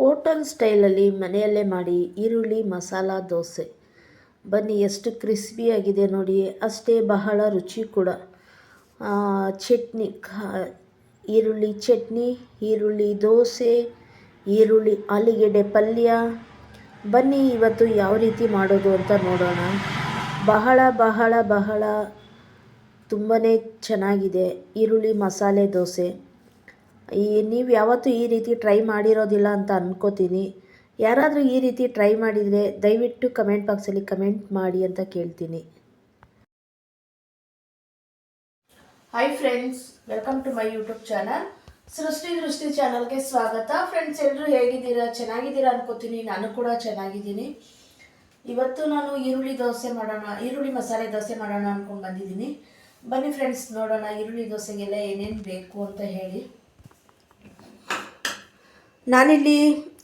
Hotel ಸ್ಟೈಲಲ್ಲಿ ಮನೆಯಲ್ಲೇ ಮಾಡಿ ಈರುಳ್ಳಿ, ಮಸಾಲ, ದೋಸೆ. ಬನ್ನಿ, ಎಷ್ಟು ಕ್ರಿಸ್ಪಿಯಾಗಿದೆ ನೋಡಿ. ಅಷ್ಟೇ ಬಹಳ ರುಚಿ ಕೂಡ. ಚಟ್ನಿ ಈರುಳ್ಳಿ ಚಟ್ನಿ, ಈರುಳ್ಳಿ ದೋಸೆ, ಈರುಳ್ಳಿ ಆಲೂಗೆಡ್ಡೆ ಪಲ್ಯ. ಬನ್ನಿ, ಇವತ್ತು ಯಾವ ರೀತಿ ಮಾಡೋದು ಅಂತ ನೋಡೋಣ. ಬಹಳ ಬಹಳ ಬಹಳ ತುಂಬಾ ಚೆನ್ನಾಗಿದೆ. ಈರುಳ್ಳಿ, ಮಸಾಲೆ, ದೋಸೆ. ಈ ನೀವು ಯಾವತ್ತೂ ಈ ರೀತಿ ಟ್ರೈ ಮಾಡಿರೋದಿಲ್ಲ ಅಂತ ಅಂದ್ಕೋತೀನಿ ಯಾರಾದರೂ ಈ ರೀತಿ ಟ್ರೈ ಮಾಡಿದರೆ ದಯವಿಟ್ಟು ಕಮೆಂಟ್ ಬಾಕ್ಸಲ್ಲಿ ಕಮೆಂಟ್ ಮಾಡಿ ಅಂತ ಕೇಳ್ತೀನಿ. Hi friends welcome to my YouTube channel Srishti Drishti ಚಾನಲ್ಗೆ ಸ್ವಾಗತ. ಫ್ರೆಂಡ್ಸ್ ಎಲ್ಲರೂ ಹೇಗಿದ್ದೀರಾ? ಚೆನ್ನಾಗಿದ್ದೀರಾ ಅನ್ಕೋತೀನಿ. ನಾನು ಕೂಡ ಚೆನ್ನಾಗಿದ್ದೀನಿ. ಇವತ್ತು ನಾನು ಈರುಳ್ಳಿ ದೋಸೆ ಮಾಡೋಣ, ಈರುಳ್ಳಿ ಮಸಾಲೆ ದೋಸೆ ಮಾಡೋಣ ಅಂದ್ಕೊಂಡು ಬಂದಿದ್ದೀನಿ. ಬನ್ನಿ ಫ್ರೆಂಡ್ಸ್ ನೋಡೋಣ ಈರುಳ್ಳಿ ದೋಸೆಗೆಲ್ಲ ಏನೇನು ಬೇಕು ಅಂತ ಹೇಳಿ. ನಾನಿಲ್ಲಿ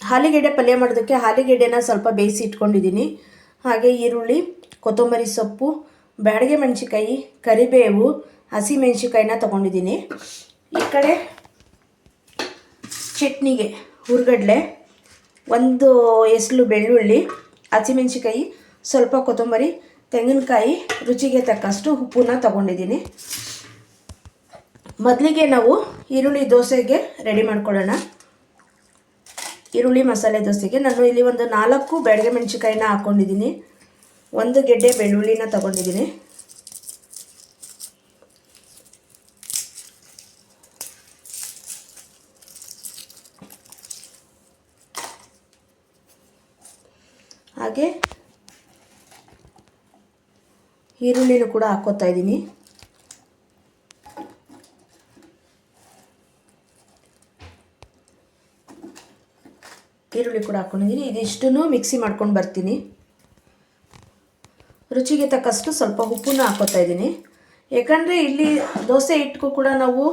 ಹಾಲಿಗೆಡ್ಡೆ ಪಲ್ಯ ಮಾಡೋದಕ್ಕೆ ಆಲೂಗೆಡ್ಡೆನ ಸ್ವಲ್ಪ ಬೇಯಿಸಿ ಇಟ್ಕೊಂಡಿದ್ದೀನಿ. ಹಾಗೆ ಈರುಳ್ಳಿ, ಕೊತ್ತಂಬರಿ ಸೊಪ್ಪು, ಬ್ಯಾಡಿಗೆ ಮೆಣಸಿಕಾಯಿ ಕರಿಬೇವು, ಹಸಿ ಮೆಣಸಿಕಾಯಿನ ತೊಗೊಂಡಿದ್ದೀನಿ. ಈ ಕಡೆ ಚಟ್ನಿಗೆ ಹುರ್ಗಡ್ಲೆ, ಒಂದು ಎಸಲು ಬೆಳ್ಳುಳ್ಳಿ ಹಸಿಮೆಣಸಿಕಾಯಿ ಸ್ವಲ್ಪ ಕೊತ್ತಂಬರಿ, ತೆಂಗಿನಕಾಯಿ, ರುಚಿಗೆ ತಕ್ಕಷ್ಟು ಉಪ್ಪನ್ನ ತೊಗೊಂಡಿದ್ದೀನಿ. ಮೊದಲಿಗೆ ನಾವು ಈರುಳ್ಳಿ ದೋಸೆಗೆ ರೆಡಿ ಮಾಡ್ಕೊಳ್ಳೋಣ. ಈರುಳ್ಳಿ ಮಸಾಲೆ ದೋಸೆಗೆ ನಾನು ಇಲ್ಲಿ ಒಂದು ನಾಲ್ಕು ಬೆಳಗ್ಗೆ ಮೆಣಸಿಕಾಯಿನ ಹಾಕ್ಕೊಂಡಿದ್ದೀನಿ ಒಂದು ಗೆಡ್ಡೆ ಬೆಳ್ಳುಳ್ಳಿನ ತಗೊಂಡಿದ್ದೀನಿ. ಹಾಗೆ ಈರುಳ್ಳಿನೂ ಕೂಡ ಹಾಕ್ಕೋತಾ ಇದ್ದೀನಿ. ಈರುಳ್ಳಿ ಕೂಡ ಹಾಕ್ಕೊಂಡಿದ್ದೀನಿ ಇದಿಷ್ಟನ್ನು ಮಿಕ್ಸಿ ಮಾಡ್ಕೊಂಡು ಬರ್ತೀನಿ. ರುಚಿಗೆ ತಕ್ಕಷ್ಟು ಸ್ವಲ್ಪ ಉಪ್ಪನ್ನು ಹಾಕೋತಾ ಇದ್ದೀನಿ. ಯಾಕಂದರೆ ಇಲ್ಲಿ ದೋಸೆ ಹಿಟ್ಗೂ ಕೂಡ ನಾವು,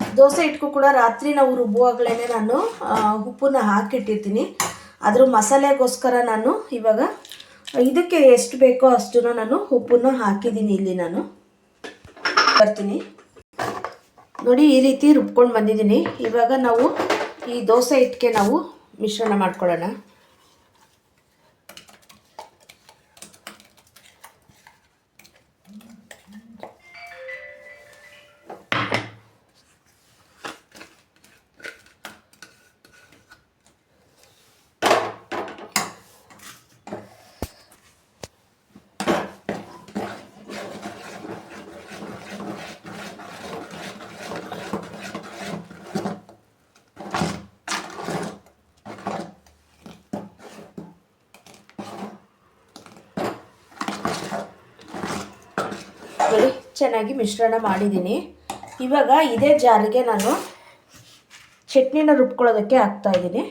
ದೋಸೆ ಹಿಟ್ಗೂ ಕೂಡ ರಾತ್ರಿ ನಾವು ರುಬ್ಬುವಾಗಲೇ ನಾನು ಉಪ್ಪನ್ನ ಹಾಕಿಟ್ಟಿರ್ತೀನಿ. ಅದ್ರ ಮಸಾಲೆಗೋಸ್ಕರ ನಾನು ಇವಾಗ, ಇದಕ್ಕೆ ಎಷ್ಟು ಬೇಕೋ ಅಷ್ಟು ನಾನು ಉಪ್ಪನ್ನ ಹಾಕಿದ್ದೀನಿ ಇಲ್ಲಿ ನಾನು. ಬರ್ತೀನಿ. ನೋಡಿ ಈ ರೀತಿ ರುಬ್ಕೊಂಡು ಬಂದಿದ್ದೀನಿ. ಇವಾಗ ನಾವು ಈ ದೋಸೆ ಇಟ್ಟಿಗೆ ನಾವು ಮಿಶ್ರಣ ಮಾಡ್ಕೊಳ್ಳೋಣ ನೋಡಿ ಚೆನ್ನಾಗಿ ಮಿಶ್ರಣ ಮಾಡಿದ್ದೀನಿ. ಇವಾಗ ಇದೇ ಜಾರಿಗೆ ನಾನು ಚಟ್ನಿನ ರುಬ್ಕೊಳ್ಳೋದಕ್ಕೆ ಹಾಕ್ತಾ ಇದ್ದೀನಿ.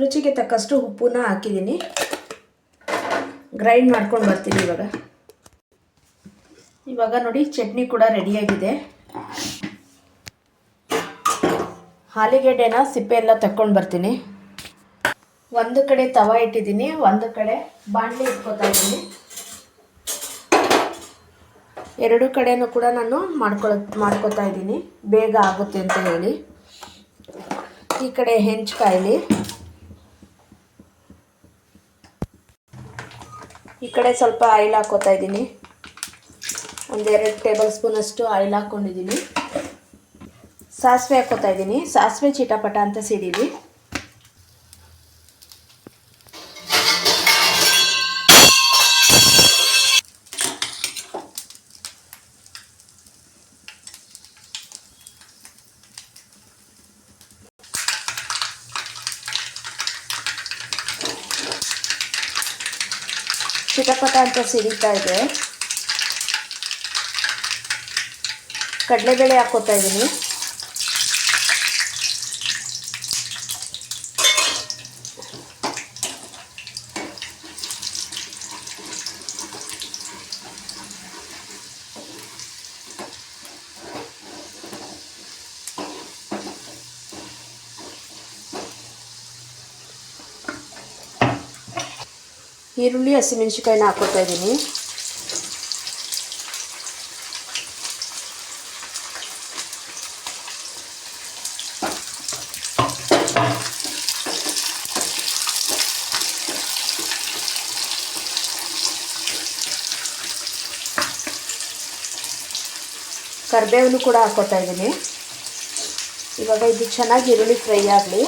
ರುಚಿಗೆ ತಕ್ಕಷ್ಟು ಉಪ್ಪನ್ನ ಹಾಕಿದ್ದೀನಿ. ಗ್ರೈಂಡ್ ಮಾಡ್ಕೊಂಡು ಬರ್ತೀನಿ ಇವಾಗ. ಇವಾಗ ನೋಡಿ ಚಟ್ನಿ ಕೂಡ ರೆಡಿಯಾಗಿದೆ. ಆಲೂಗೆಡ್ಡೆನ ಸಿಪ್ಪೆ ಎಲ್ಲ ತಕ್ಕೊಂಡು ಬರ್ತೀನಿ. ಒಂದು ಕಡೆ ತವ ಇಟ್ಟಿದ್ದೀನಿ, ಒಂದು ಕಡೆ ಬಾಣಲಿ ಇಟ್ಕೋತಾ ಇದ್ದೀನಿ. ಎರಡು ಕಡೆಯೂ ಕೂಡ ನಾನು ಮಾಡ್ಕೊಳ, ಮಾಡ್ಕೋತಾ ಇದ್ದೀನಿ. ಬೇಗ ಆಗುತ್ತೆ ಅಂತ ಹೇಳಿ. ಈ ಕಡೆ ಹೆಂಚ್ಕಾಯಿಲಿ. ಈ ಕಡೆ ಸ್ವಲ್ಪ ಆಯಿಲ್ ಹಾಕೋತಾ ಇದ್ದೀನಿ. ಒಂದೆರಡು ಟೇಬಲ್ ಸ್ಪೂನಷ್ಟು ಆಯಿಲ್ ಹಾಕ್ಕೊಂಡಿದ್ದೀನಿ. ಸಾಸಿವೆ ಹಾಕೋತಾ ಇದ್ದೀನಿ. ಸಾಸಿವೆ ಚಿಟಪಟ ಅಂತ ಸಿಡೀವಿ ಚಿಟಪಟ ಅಂತ ಸಿಡಿತಾ ಇದೆ. ಕಡಲೆಬೇಳೆ ಹಾಕೋತಾ ಇದ್ದೀನಿ ಈರುಳ್ಳಿ ಹಸಿಮೆಣ್ಸಿಕಾಯಿನ ಹಾಕೋತಾ ಇದ್ದೀನಿ ಕರಿಬೇವನ್ನು ಕೂಡ ಹಾಕೋತಾ ಇದ್ದೀನಿ. ಇವಾಗ ಇದು ಚೆನ್ನಾಗಿ ಈರುಳ್ಳಿ ಫ್ರೈ ಆಗಲಿ.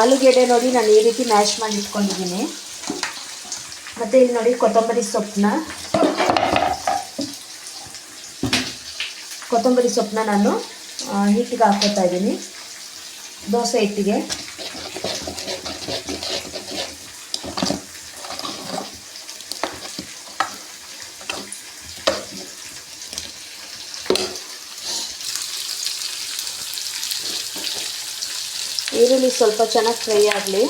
ಆಲೂಗೆಡ್ಡೆ ನೋಡಿ ನಾನು ಈ ರೀತಿ ಮ್ಯಾಶ್ ಮಾಡಿ ಇಟ್ಕೊಂಡಿದ್ದೀನಿ. ಮತ್ತು ಇಲ್ಲಿ ನೋಡಿ ಕೊತ್ತಂಬರಿ ಸೊಪ್ಪನ್ನ. ಕೊತ್ತಂಬರಿ ಸೊಪ್ಪನ್ನ ನಾನು ಹಿಟ್ಟಿಗೆ ಹಾಕೋತಾ ಇದ್ದೀನಿ. ದೋಸೆ ಹಿಟ್ಟಿಗೆ. ಈರುಳ್ಳಿ ಸ್ವಲ್ಪ ಚೆನ್ನಾಗಿ ಫ್ರೈ ಆಗಲಿ.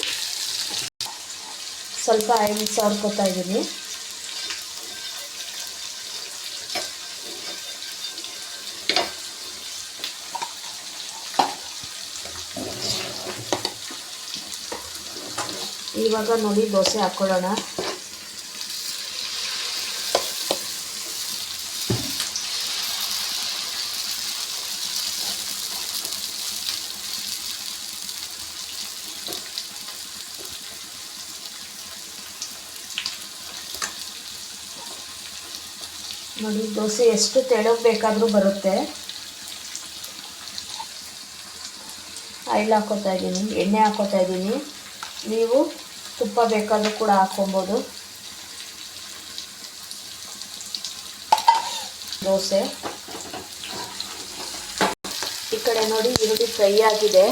ಸ್ವಲ್ಪ ಆಯಿಲ್ ಸಾರ್ಕೋತಾ ಇದ್ದೀನಿ. ಇವಾಗ ನೋಡಿ ದೋಸೆ ಹಾಕ್ಕೊಳ್ಳೋಣ. ನೋಡಿ ದೋಸೆ ಎಷ್ಟು ತೆಳಗೆ ಬೇಕಾದರೂ ಬರುತ್ತೆ. ಆಯಿಲ್ ಹಾಕೋತಾ ಇದ್ದೀನಿ, ಎಣ್ಣೆ ಹಾಕೋತಾ ಇದ್ದೀನಿ. ನೀವು ತುಪ್ಪ ಬೇಕಾದರೂ ಕೂಡ ಹಾಕ್ಕೊಬೋದು. ದೋಸೆ. ಈ ಕಡೆ ನೋಡಿ, ಈರುಳ್ಳಿ ಫ್ರೈ ಆಗಿದೆ.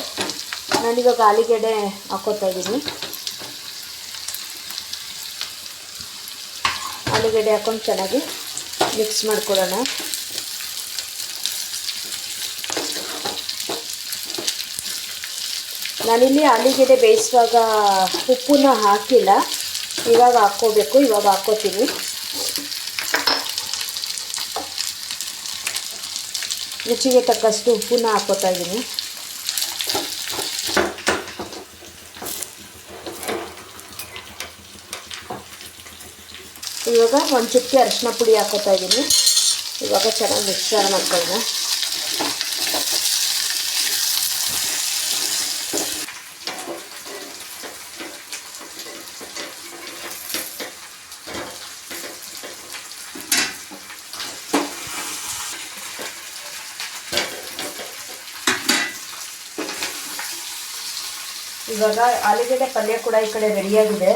ನಾನಿವಾಗ ಆಲೂಗೆಡ್ಡೆ ಹಾಕೋತಾ ಇದ್ದೀನಿ. ಆಲೂಗೆಡ್ಡೆ ಹಾಕೊಂಡು ಚೆನ್ನಾಗಿ ಮಿಕ್ಸ್ ಮಾಡ್ಕೊಳ್ಳೋಣ. ನಾನಿಲ್ಲಿ ಆಲೂಗೆಡ್ಡೆ ಬೇಯಿಸುವಾಗ ಉಪ್ಪನ್ನ ಹಾಕಿಲ್ಲ. ಇವಾಗ ಹಾಕ್ಕೋಬೇಕು, ಇವಾಗ ಹಾಕ್ಕೋತೀನಿ. ರುಚಿಗೆ ತಕ್ಕಷ್ಟು ಉಪ್ಪನ್ನ ಹಾಕೋತಾ ಇದ್ದೀನಿ. ಇವಾಗ ಒಂದು ಚುಕ್ಕಿ ಅರಿಶಿನ ಪುಡಿ ಹಾಕೋತಾ ಇದ್ದೀನಿ ಇವಾಗ ಚೆನ್ನಾಗಿ ಮಿಕ್ಸರ್ ಮಾಡ್ಕೊಳ್ಳೋಣ ಇವಾಗ ಆಲೂಗಡ್ಡೆ ಪಲ್ಯ ಕೂಡ ಈ ಕಡೆ ರೆಡಿಯಾಗಿದೆ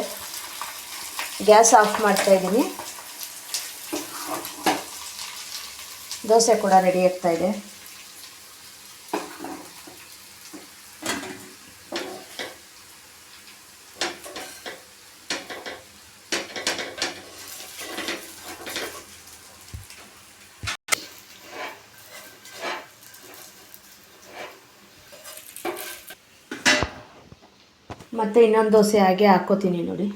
ಗ್ಯಾಸ್ ಆಫ್ ಮಾಡ್ತಾ ಇದ್ದೀನಿ. ದೋಸೆ ಕೂಡ ರೆಡಿ ಆಗ್ತಾ ಇದೆ. ಮತ್ತೆ ಇನ್ನೊಂದು ದೋಸೆ ಹಾಗೆ ಹಾಕೋತೀನಿ ನೋಡಿ.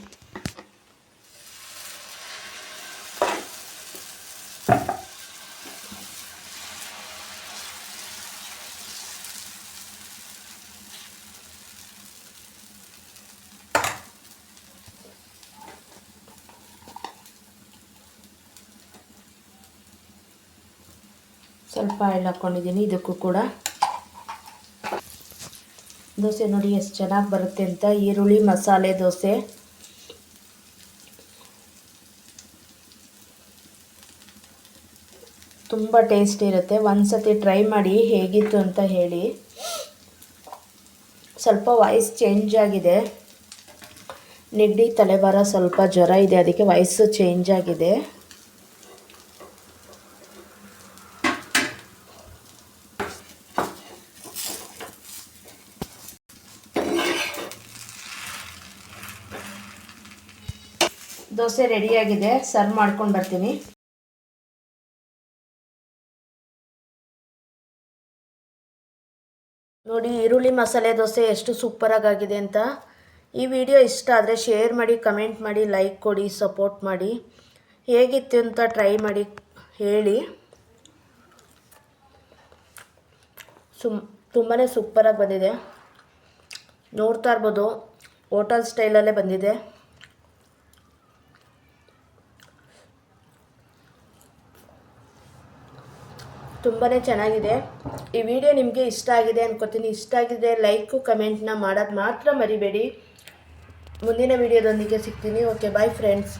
ಸ್ವಲ್ಪ ಆಯಿಲ್ ಹಾಕ್ಕೊಂಡಿದ್ದೀನಿ ಇದಕ್ಕೂ ಕೂಡ ದೋಸೆ ನೋಡಿ ಎಷ್ಟು ಚೆನ್ನಾಗಿ ಬರುತ್ತೆ ಅಂತ. ಈರುಳ್ಳಿ, ಮಸಾಲೆ ದೋಸೆ. ತುಂಬ ಟೇಸ್ಟ್ ಇರುತ್ತೆ. ಒಂದ್ಸತಿ ಟ್ರೈ ಮಾಡಿ ಹೇಗಿತ್ತು ಅಂತ ಹೇಳಿ. ಸ್ವಲ್ಪ ವಾಯ್ಸ್ ಚೇಂಜ್ ಆಗಿದೆ. ನೆಗಡಿ ತಲೆಬಾರ ಸ್ವಲ್ಪ ಜ್ವರ ಇದೆ. ಅದಕ್ಕೆ ವಾಯ್ಸು ಚೇಂಜ್ ಆಗಿದೆ. ದೋಸೆ ರೆಡಿಯಾಗಿದೆ ಸರ್ವ್ ಮಾಡ್ಕೊಂಡು ಬರ್ತೀನಿ. ನೋಡಿ, ಈರುಳ್ಳಿ ಮಸಾಲೆ ದೋಸೆ ಎಷ್ಟು ಸೂಪರಾಗಿ ಆಗಿದೆ ಅಂತ. ಈ ವಿಡಿಯೋ ಇಷ್ಟ ಆದರೆ ಶೇರ್ ಮಾಡಿ ಕಮೆಂಟ್ ಮಾಡಿ ಲೈಕ್ ಕೊಡಿ ಸಪೋರ್ಟ್ ಮಾಡಿ. ಹೇಗಿತ್ತು ಅಂತ ಟ್ರೈ ಮಾಡಿ, ಹೇಳಿ. ಸುಮ್ ತುಂಬಾ ಸೂಪರಾಗಿ ಬಂದಿದೆ. ನೋಡ್ತಾ ಇರ್ಬೋದು, ಹೋಟೆಲ್ ಸ್ಟೈಲಲ್ಲೇ ಬಂದಿದೆ. ತುಂಬಾ ಚೆನ್ನಾಗಿದೆ. ಈ ವಿಡಿಯೋ ನಿಮಗೆ ಇಷ್ಟ ಆಗಿದೆ ಅನ್ಕೋತೀನಿ. ಇಷ್ಟ ಆಗಿದೆ ಲೈಕು ಕಮೆಂಟ್ನ ಮಾಡೋದು ಮಾತ್ರ ಮರಿಬೇಡಿ. ಮುಂದಿನ ವಿಡಿಯೋದೊಂದಿಗೆ ಸಿಗ್ತೀನಿ. Okay bye friends